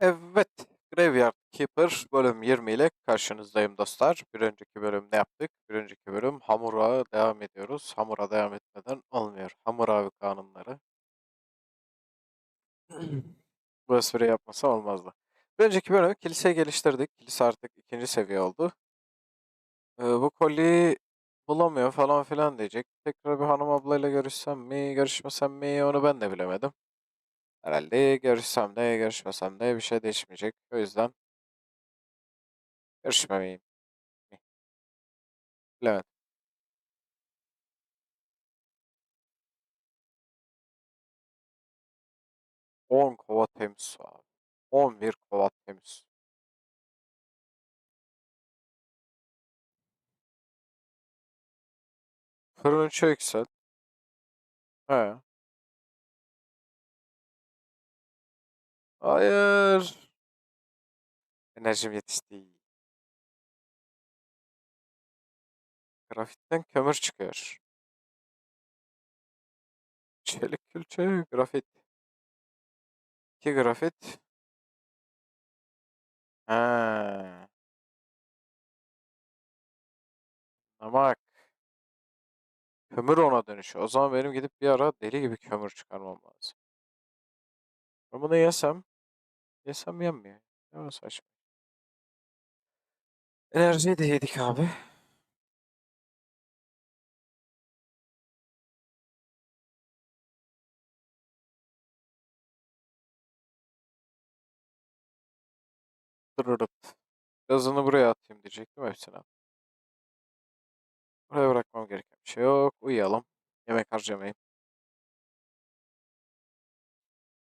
Evet, Graveyard Keeper bölüm 20 ile karşınızdayım dostlar. Bir önceki bölüm ne yaptık? Bir önceki bölüm Hamur'a devam ediyoruz. Hamur'a devam etmeden olmuyor. Hammurabi kanunları. Bu espri yapmasa olmazdı. Bir önceki bölüm kiliseyi geliştirdik. Kilise artık ikinci seviye oldu. Ee, bu kolyeyi bulamıyor falan filan diyecek. Tekrar bir hanım ablayla görüşsem mi, görüşmesem mi onu ben de bilemedim. Herhalde görüşsem de görüşmesem de bir şey değişmeyecek. O yüzden görüşmemeyim. Bilemedim. On kova temiz abi. 11 kova temiz. Fırını yükselt. He. Hayır. Enerjim yetişti. Grafitten kömür çıkıyor. Çelik külçe, grafit. İki grafit. Ha. Ama kömür ona dönüşüyor. O zaman benim gidip bir ara deli gibi kömür çıkarmam lazım. Ben bunu yesem, yesem yenmiyor. Ne saçma. Enerjiyi de yedik abi. Dırırıp. Gazını buraya atayım diyecektim hepsine. Buraya bırakmam gereken bir şey yok. Uyuyalım. Yemek harcamayayım.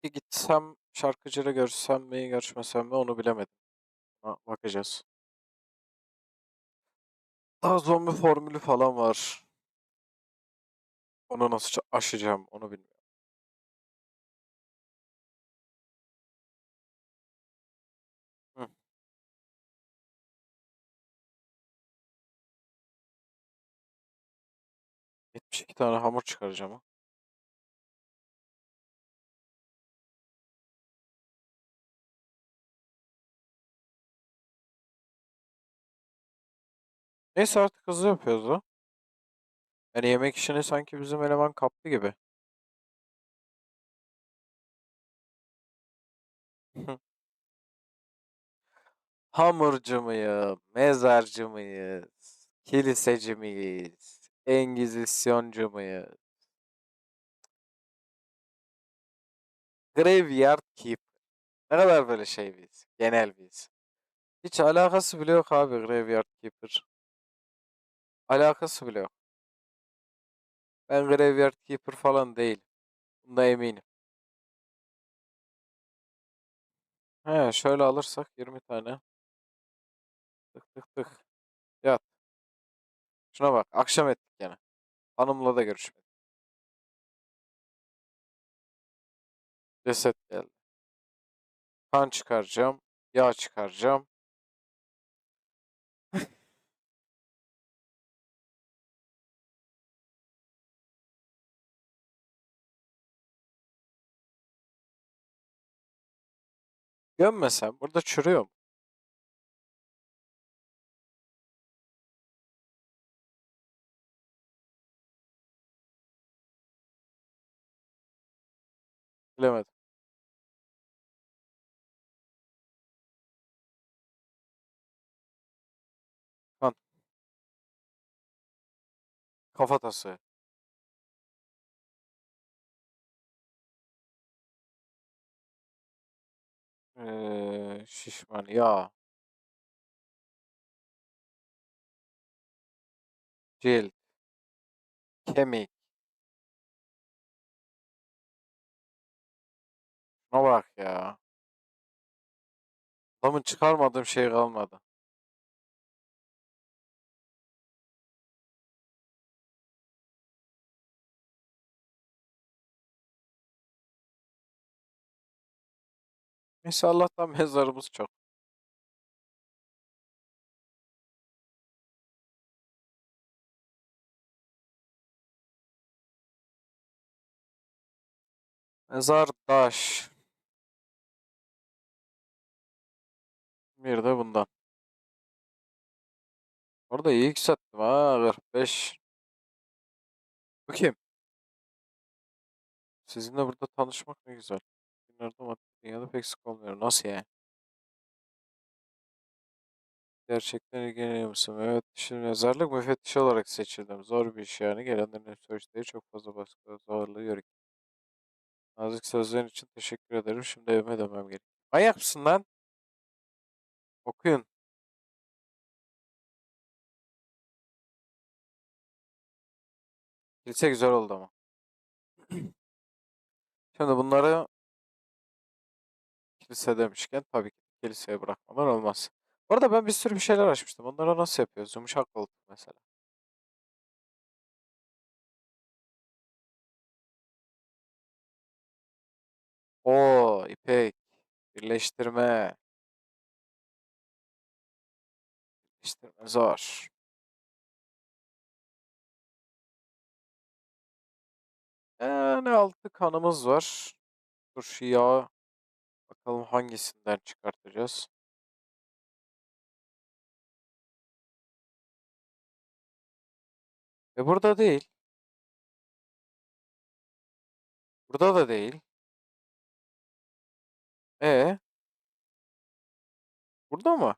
Gitsem şarkıcıyla görüşsem mi görüşmesem mi onu bilemedim. Ama bakacağız. Daha zombi formülü falan var. Onu nasıl aşacağım onu bilmiyorum. Hı. 72 tane hamur çıkaracağım. Neyse artık hızlı yapıyoruz da. Yani yemek işini sanki bizim eleman kaptı gibi. Hamurcu muyum? Mezarcı mıyız? Kiliseci miyiz? Engizisyoncu muyuz? Graveyard Keeper. Ne kadar böyle şey biz. Genel biz. Hiç alakası bile yok abi Graveyard Keeper. Alakası bile yok. Ben Graveyard Keeper falan değil. Bunda eminim. He şöyle alırsak 20 tane. Tık tık tık. Yat. Şuna bak. Akşam ettik gene. Hanımla da görüşmedik. Ceset geldi. Kan çıkaracağım. Yağ çıkaracağım. Gömmesem burada çürüyor mu? Bilemedim. Kafatası. Ee, şişman. Yağ. Cilt. Kemik. Şuna bak ya. Adamın çıkarmadığım şey kalmadı. Neyse Allah'tan mezarımız çok. Mezar taş. Bir de bundan. Orada iyi yükselttim ha 45. Bu kim? Sizinle burada tanışmak ne güzel. Günlerde ama dünyada pek sık olmuyor. Nasıl yani? Gerçekten ilgileniyor musun? Evet, dişi mezarlık müfettişi olarak seçildim. Zor bir iş yani. Gelenlerin söğüşleri çok fazla baskı zorluğu yörük. Nazik sözlerin için teşekkür ederim. Şimdi evime dönmem gerek. Manyak mısın lan? Okuyun. Kilise güzel oldu ama. Şimdi bunları kilise demişken tabii ki kiliseye bırakmadan olmaz. Bu arada ben bir sürü bir şeyler açmıştım. Onları nasıl yapıyoruz? Yumuşak koltuk mesela. Oo, ipek. Birleştirme. Birleştirme zor. Yani altı kanımız var. Dur şu yağı bakalım hangisinden çıkartacağız. E burada değil. Burada da değil. E burada mı?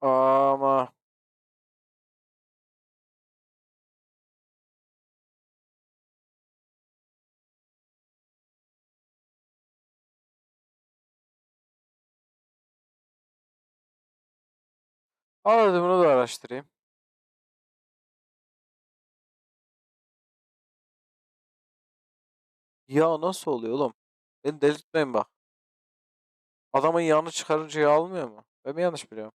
Ama hadi bunu da araştırayım. Ya nasıl oluyor oğlum? Beni delirtmeyin bak. Adamın yağını çıkarınca yağ almıyor mu? Ben mi yanlış biliyorum?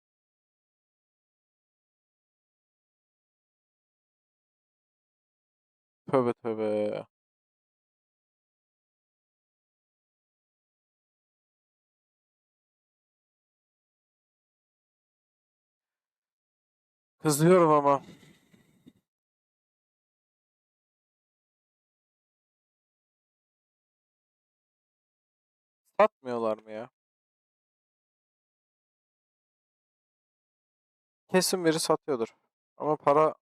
Tövbe tövbe. Kızıyorum ama. Satmıyorlar mı ya? Kesin biri satıyordur. Ama para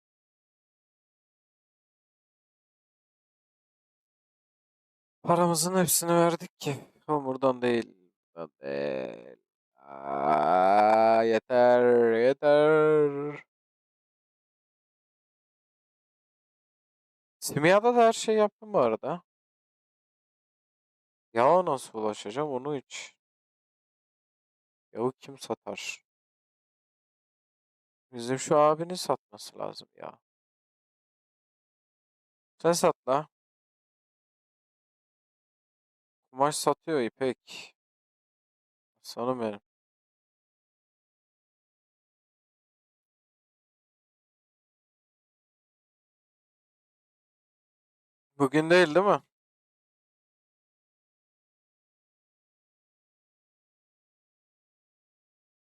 paramızın hepsini verdik ki. Buradan değil. Değil. Aa, yeter, yeter. Simyada da her şey yaptım bu arada. Yağa nasıl ulaşacağım onu hiç. Yağı kim satar? Bizim şu abinin satması lazım ya. Sen sat. Kumaş satıyor İpek. Sanırım benim. Bugün değil değil mi?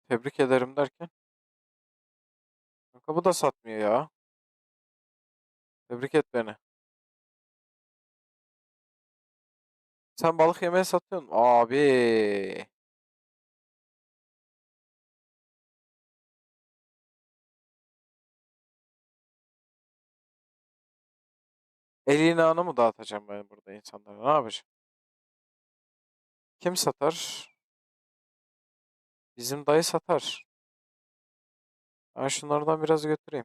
Tebrik ederim derken. Kanka bu da satmıyor ya. Tebrik et beni. Sen balık yemeği satıyorsun. Abi. Elini ana mı dağıtacağım ben burada insanlara? Ne yapacağım? Kim satar? Bizim dayı satar. Ben şunlardan biraz götüreyim.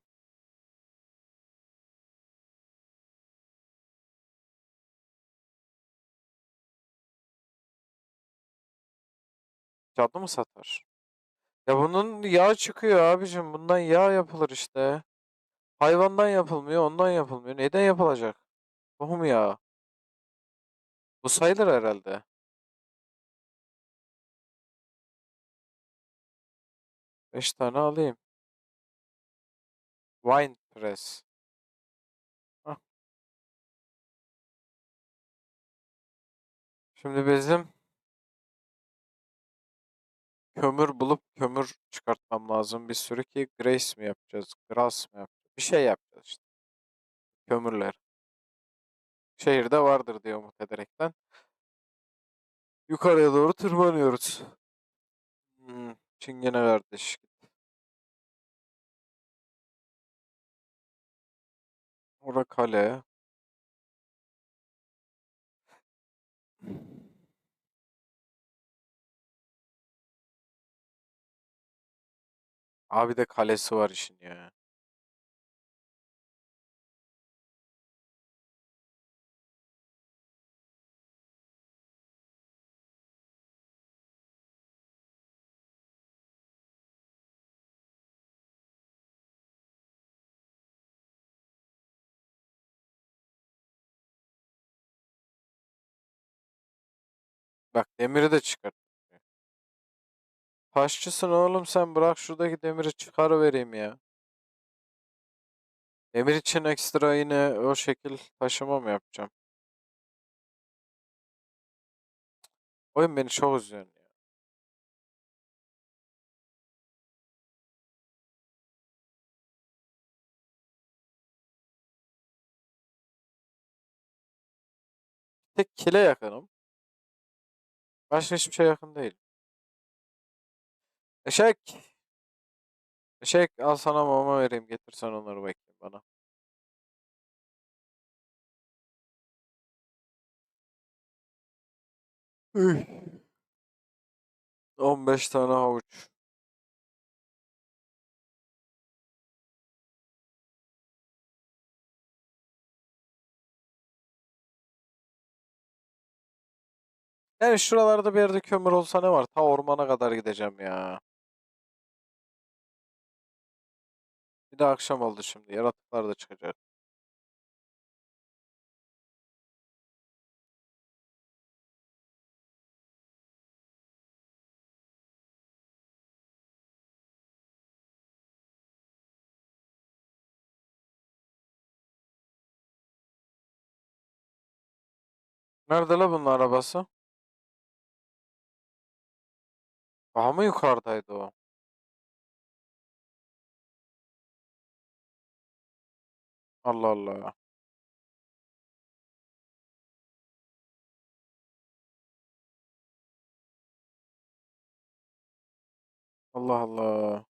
Cadı mı satar? Ya bunun yağ çıkıyor abicim. Bundan yağ yapılır işte. Hayvandan yapılmıyor, ondan yapılmıyor. Neden yapılacak? Tohum yağı. Bu sayılır herhalde. Beş tane alayım. Wine press. Hah. Şimdi bizim kömür bulup kömür çıkartmam lazım bir sürü ki Grace mi yapacağız? Grass mı yapacağız? Bir şey yapacağız işte. Kömürler. Şehirde vardır diye umut ederekten. Yukarıya doğru tırmanıyoruz. Hmm, Çingene kardeş. Ora kale. Abi de kalesi var işin ya. Bak demiri de çıkart. Taşçısın oğlum sen bırak şuradaki demiri çıkarıvereyim ya. Demir için ekstra yine o şekil taşıma mı yapacağım? Oyun beni çok üzüyor. Tek kile yakınım. Başka hiçbir şey yakın değil. Eşek. Eşek al sana mama vereyim getirsen onları bakayım bana. Üh. 15 tane havuç. Yani şuralarda bir yerde kömür olsa ne var? Ta ormana kadar gideceğim ya. Bir de akşam oldu şimdi. Yaratıklar da çıkacak. Nerede la bunun arabası? Daha mı yukarıdaydı o? Allah Allah. Allah Allah.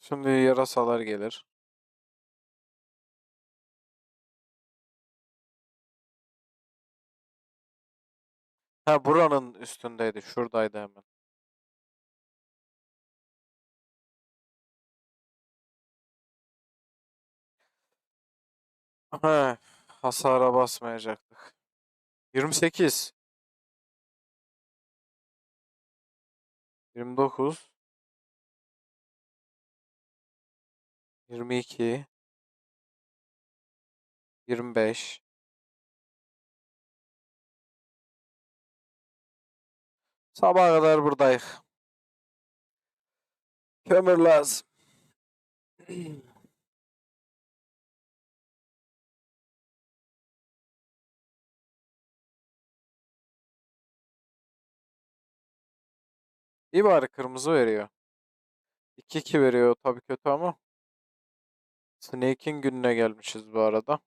Şimdi yarasalar gelir. Ha buranın üstündeydi. Şuradaydı hemen. He, hasara basmayacaktık. 28. 29. 22. 25. Sabaha kadar buradayız. Kömür lazım. İyi bari kırmızı veriyor. 2-2 veriyor tabii kötü ama. Snake'in gününe gelmişiz bu arada.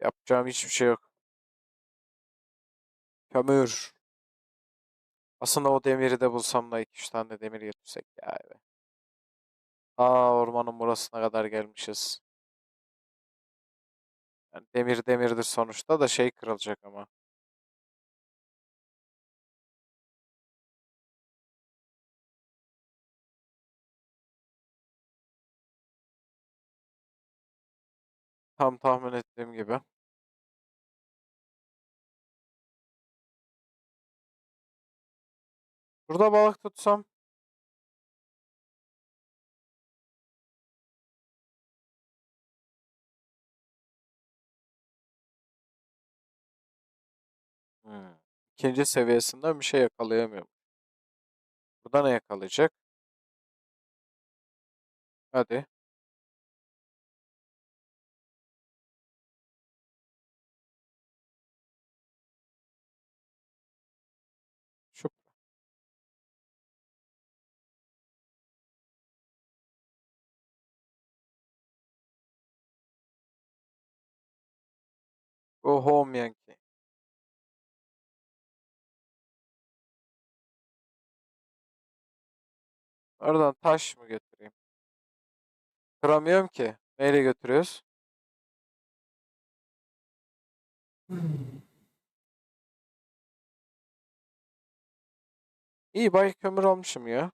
Yapacağım hiçbir şey yok. Kömür. Aslında o demiri de bulsam da 2-3 tane de demir getirsek ya eve. Aa ormanın burasına kadar gelmişiz. Yani demir demirdir sonuçta da şey kırılacak ama. Tam tahmin ettiğim gibi. Burada balık tutsam. Hmm. İkinci seviyesinden bir şey yakalayamıyorum. Burada ne yakalayacak? Hadi. Go home Yankee. Oradan taş mı götüreyim? Kıramıyorum ki. Neyle götürüyoruz? İyi bay kömür almışım ya.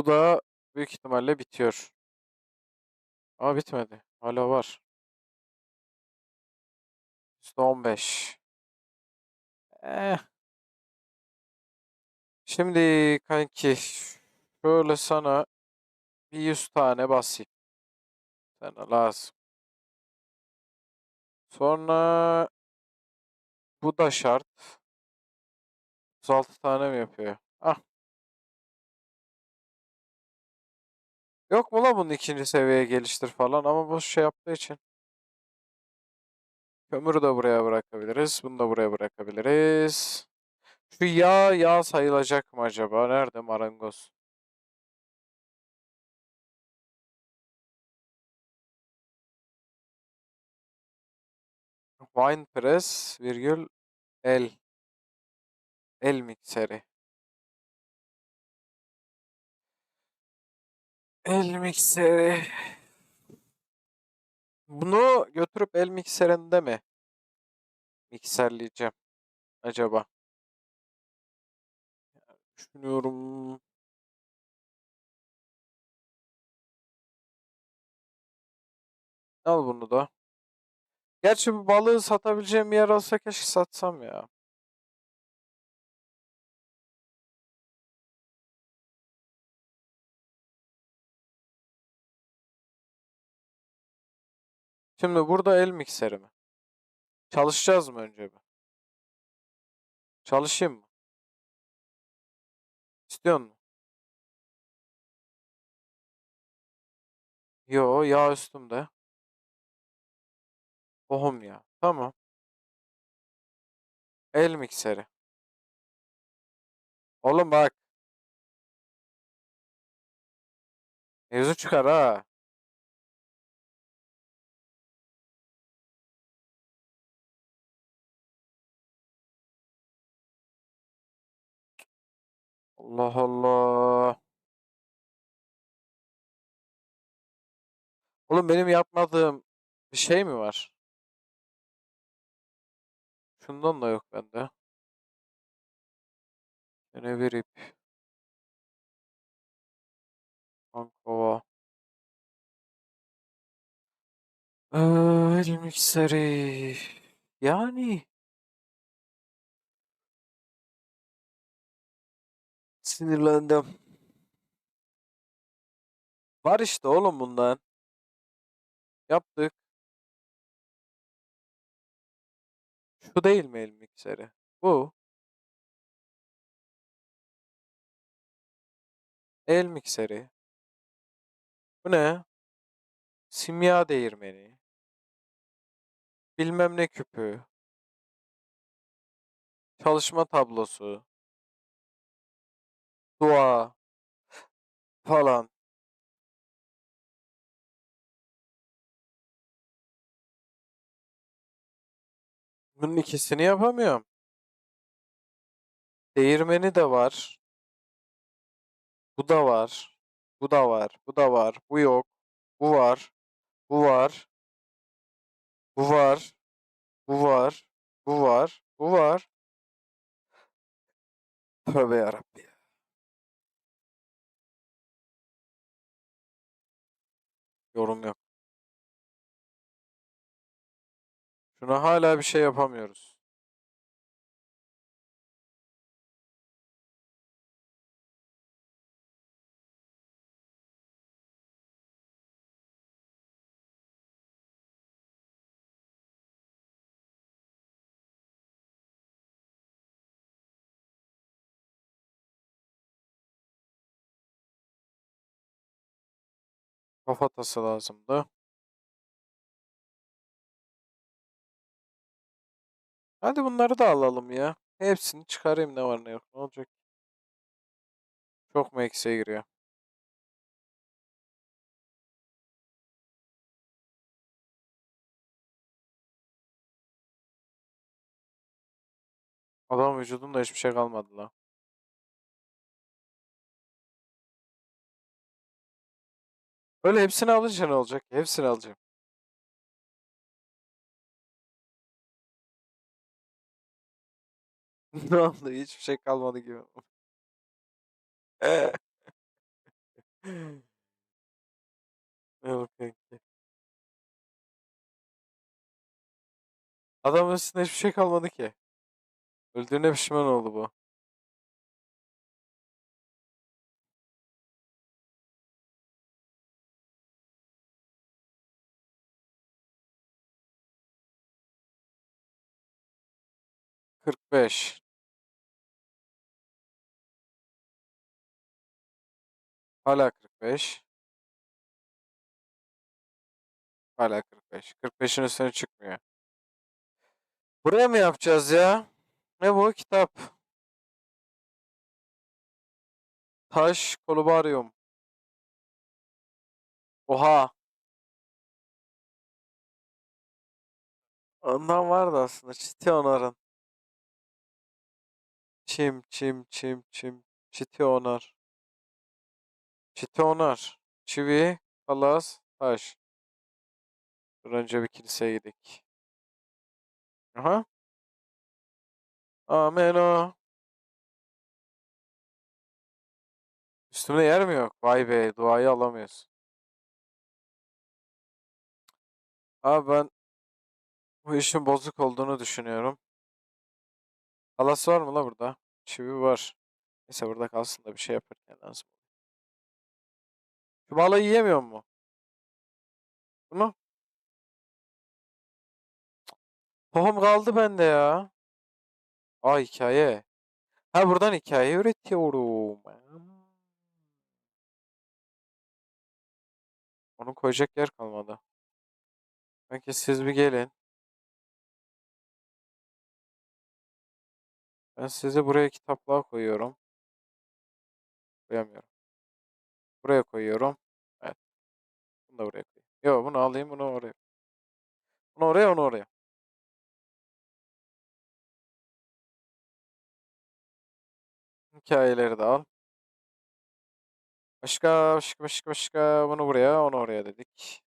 Bu da büyük ihtimalle bitiyor. Ama bitmedi. Hala var. %15. Eh. Şimdi kanki şöyle sana bir 100 tane basayım. Sana lazım. Sonra bu da şart. 36 tane mi yapıyor? Ah. Yok mu lan bunun ikinci seviyeye geliştir falan ama bu şey yaptığı için. Kömürü de buraya bırakabiliriz. Bunu da buraya bırakabiliriz. Şu yağ yağ sayılacak mı acaba? Nerede marangoz? Wine press virgül el. El mikseri. El mikseri. Bunu götürüp el mikserinde mi mikserleyeceğim acaba? Düşünüyorum. Al bunu da. Gerçi bu balığı satabileceğim bir yer olsa keşke satsam ya. Şimdi burada el mikseri mi? Çalışacağız mı önce bir? Çalışayım mı? İstiyor musun? Yo yağ üstümde. Tohum ya. Tamam. El mikseri. Oğlum bak. Mevzu çıkar ha. Allah Allah. Oğlum benim yapmadığım bir şey mi var? Şundan da yok bende. Yine bir ip. Ankova. El mikseri. Yani. Sinirlendim. Var işte oğlum bundan. Yaptık. Şu değil mi el mikseri? Bu. El mikseri. Bu ne? Simya değirmeni. Bilmem ne küpü. Çalışma tablosu. Dua. Falan. Bunun ikisini yapamıyorum. Değirmeni de var. Bu da var. Bu da var. Bu da var. Bu yok. Bu var. Bu var. Bu var. Bu var. Bu var. Bu var. Tövbe yarabbi. Yorum yok. Şuna hala bir şey yapamıyoruz. Kafatası lazımdı. Hadi bunları da alalım ya. Hepsini çıkarayım ne var ne yok. Ne olacak? Çok mu eksiğe giriyor? Adam vücudunda hiçbir şey kalmadı la. Öyle hepsini alınca ne olacak? Hepsini alacağım. Ne oldu? Hiçbir şey kalmadı gibi. Yok kanki. Adamın üstünde hiçbir şey kalmadı ki. Öldüğüne pişman oldu bu. Kırk beş. Hala kırk beş. Hala kırk beş. Kırk beşin üstüne çıkmıyor. Buraya mı yapacağız ya? Ne bu? Kitap. Taş kolubaryum. Oha. Ondan vardı aslında. Çiti onarın. Çim çim çim çim. Çiti onar. Çiti onar. Çivi, palas, taş. Dur önce bir kiliseye gidelim. Aha. Amen o. Üstümde yer mi yok? Vay be, duayı alamıyoruz. Abi ben bu işin bozuk olduğunu düşünüyorum. Halas var mı la burada? Çivi var. Neyse burada kalsın da bir şey yaparken lazım. Şu balığı yiyemiyor mu? Bunu? Tohum kaldı bende ya. Aa hikaye. Ha buradan hikaye üretiyorum. Onu koyacak yer kalmadı. Belki siz bir gelin. Ben sizi buraya kitaplığa koyuyorum. Koyamıyorum. Buraya koyuyorum. Evet. Bunu da buraya koyayım. Yok bunu alayım bunu oraya. Bunu oraya onu oraya. Hikayeleri de al. Başka başka başka başka bunu buraya onu oraya dedik.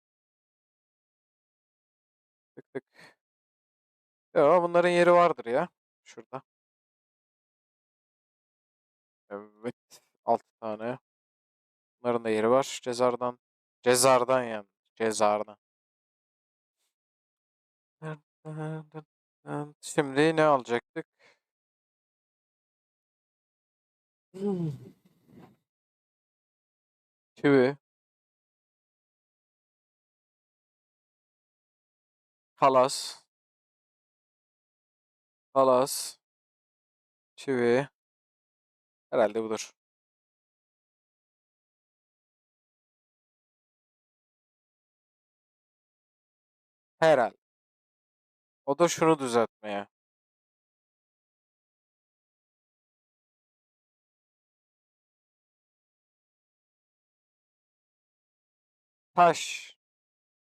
Tık tık. Ya bunların yeri vardır ya. Şurada. Evet. 6 tane. Bunların da yeri var. Cezardan. Cezardan yani. Cezardan. Şimdi ne alacaktık? Hmm. Çivi. Halas. Halas. Çivi. Herhalde budur. Herhalde. O da şunu düzeltmeye. Taş.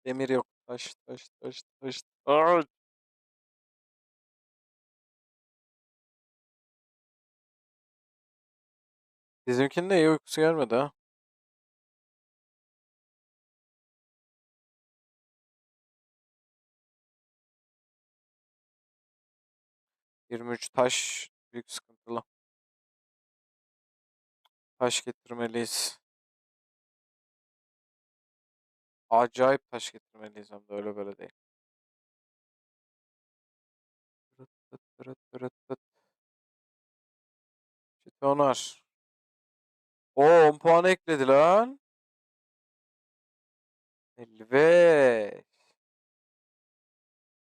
Demir yok. Taş, taş, taş, taş. taş. Bizimkinin de iyi uykusu gelmedi ha. Yirmi üç taş büyük sıkıntılı. Taş getirmeliyiz. Acayip taş getirmeliyiz hem de öyle böyle değil. Tırıt tıt tırıt tırıt tıt. Jetonlar. Oo 10 puan ekledi lan. 55.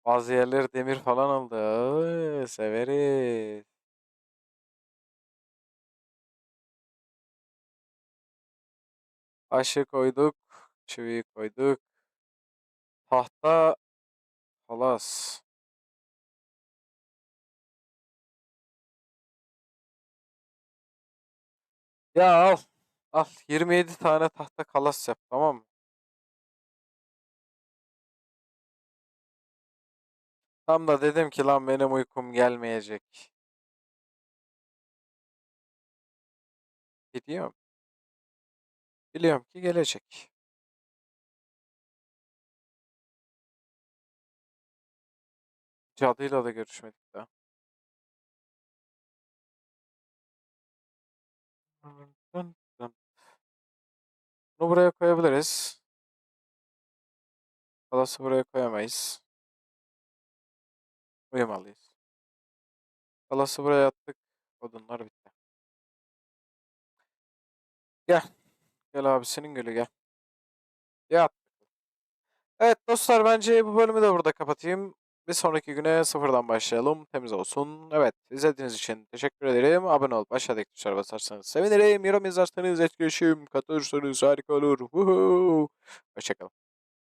Bazı yerler demir falan aldı. Severiz. Taşı koyduk. Çiviyi koyduk. Tahta halas. Ya al. Al. 27 tane tahta kalas yap tamam mı? Tam da dedim ki lan benim uykum gelmeyecek. Biliyorum. Biliyorum ki gelecek. Cadıyla da görüşmedik daha. Bunu buraya koyabiliriz. Kalası buraya koyamayız. Uyumalıyız. Kalası buraya attık. Odunlar bitti. Gel. Gel abisinin gülü gel. Yat. Evet dostlar bence bu bölümü de burada kapatayım. Bir sonraki güne sıfırdan başlayalım. Temiz olsun. Evet izlediğiniz için teşekkür ederim. Abone olup aşağıdaki tuşlara basarsanız sevinirim. Yorum yazarsanız etkileşim katılırsanız harika olur. Hoşçakalın.